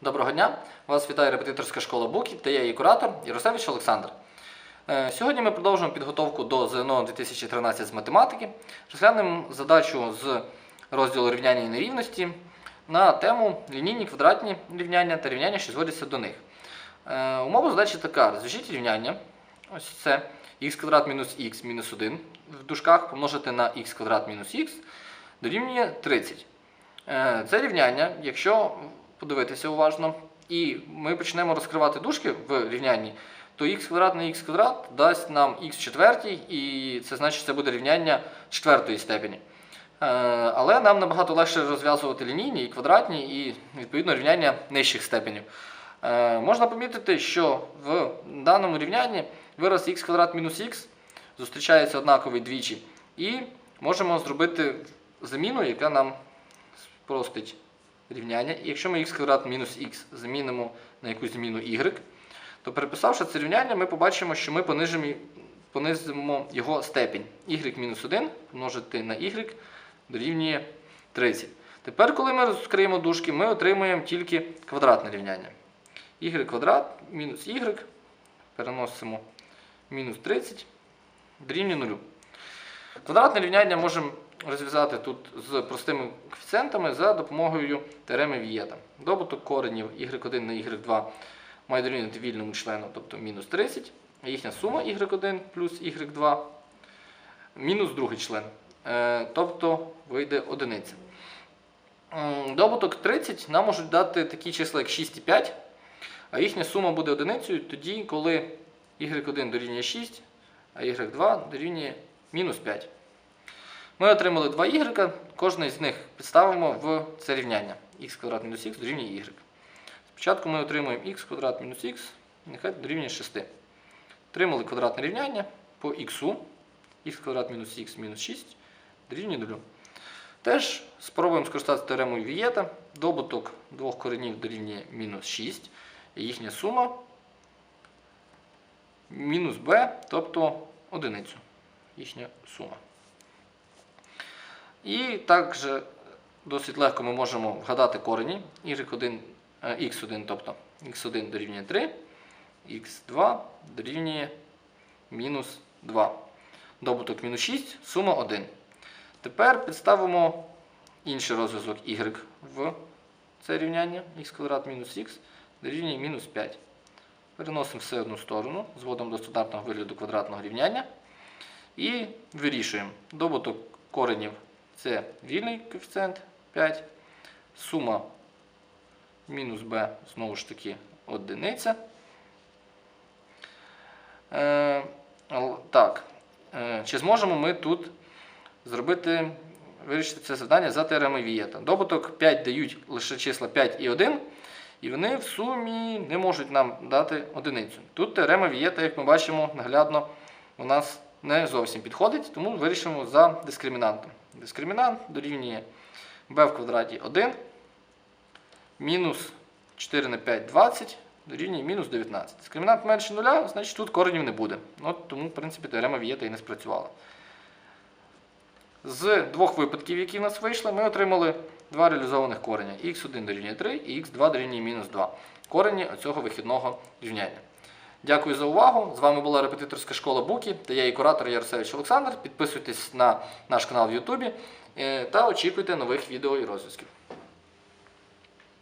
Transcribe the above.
Доброго дня! Вас вітає репетиторська школа Букі та я її куратор Яросевич Олександр. Е, Сьогодні ми продовжуємо підготовку до ЗНО 2013 з математики. Розглянемо задачу з розділу рівняння і нерівності на тему лінійні квадратні рівняння та рівняння, що зводяться до них. Е, Умова задачі така: розв'яжіть рівняння. Ось це х квадрат мінус х мінус 1 в дужках помножити на х квадрат мінус х дорівнює 30. Е, Це рівняння, якщо подивитися уважно, і ми почнемо розкривати дужки в рівнянні, то х квадрат на х квадрат дасть нам х четвертій, і це значить, це буде рівняння четвертої степені. Е, Але нам набагато легше розв'язувати лінійні і квадратні, і відповідно рівняння нижчих степенів. Е, Можна помітити, що в даному рівнянні вираз х квадрат мінус х зустрічається однаковий двічі, і можемо зробити заміну, яка нам спростить рівняння. І якщо ми х квадрат мінус х замінимо на якусь зміну y, то переписавши це рівняння, ми побачимо, що ми понижимо, понизимо його степінь. y мінус 1 помножити на y дорівнює 30. Тепер, коли ми розкриємо дужки, ми отримуємо тільки квадратне рівняння. y квадрат мінус y переносимо мінус 30 дорівнює 0. Квадратне рівняння можемо розв'язати тут з простими коефіцієнтами за допомогою теореми Вієта. Добуток коренів y1 на y2 має дорівнювати вільному члену, тобто мінус 30, а їхня сума y1 плюс y2 мінус другий член, е, тобто вийде одиниця. Добуток 30 нам можуть дати такі числа, як 6 і 5, а їхня сума буде одиницею тоді, коли y1 дорівнює 6, а y2 дорівнює мінус 5. Ми отримали два y, кожне з них підставимо в це рівняння. х квадрат мінус х дорівнює y. Спочатку ми отримуємо х квадрат мінус х, нехай дорівнює 6. Отримали квадратне рівняння по х, х квадрат мінус х мінус 6 дорівнює 0. Теж спробуємо скористатися теоремою Вієта. Добуток двох коренів дорівнює мінус 6. І їхня сума мінус b, тобто одиницю. Їхня сума. І також досить легко ми можемо вгадати корені y1, е, x1, тобто x1 дорівнює 3, x2 дорівнює мінус 2. Добуток мінус 6, сума 1. Тепер підставимо інший розв'язок y в це рівняння x квадрат мінус х дорівнює мінус 5. Переносимо все одну сторону, зводимо до стандартного вигляду квадратного рівняння і вирішуємо. Добуток коренів це вільний коефіцієнт 5. Сума мінус b, знову ж таки, одиниця. Е, так. Е, чи зможемо ми тут зробити, вирішити це завдання за теоремою Вієта? Добуток 5 дають лише числа 5 і 1, і вони в сумі не можуть нам дати одиницю. Тут теорема Вієта, як ми бачимо, наглядно у нас не зовсім підходить, тому вирішимо за дискримінантом. Дискримінант дорівнює b в квадраті 1, мінус 4 на 5 20, дорівнює мінус 19. Дискримінант менше 0, значить тут коренів не буде. От тому, в принципі, теорема Вієта і не спрацювала. З двох випадків, які в нас вийшли, ми отримали два реалізованих кореня. х1 дорівнює 3 і х2 дорівнює мінус 2. Корені цього вихідного рівняння. Дякую за увагу. З вами була репетиторська школа Букі та я її куратор Ярсевич Олександр. Підписуйтесь на наш канал в Ютубі е, та очікуйте нових відео і розв'язків.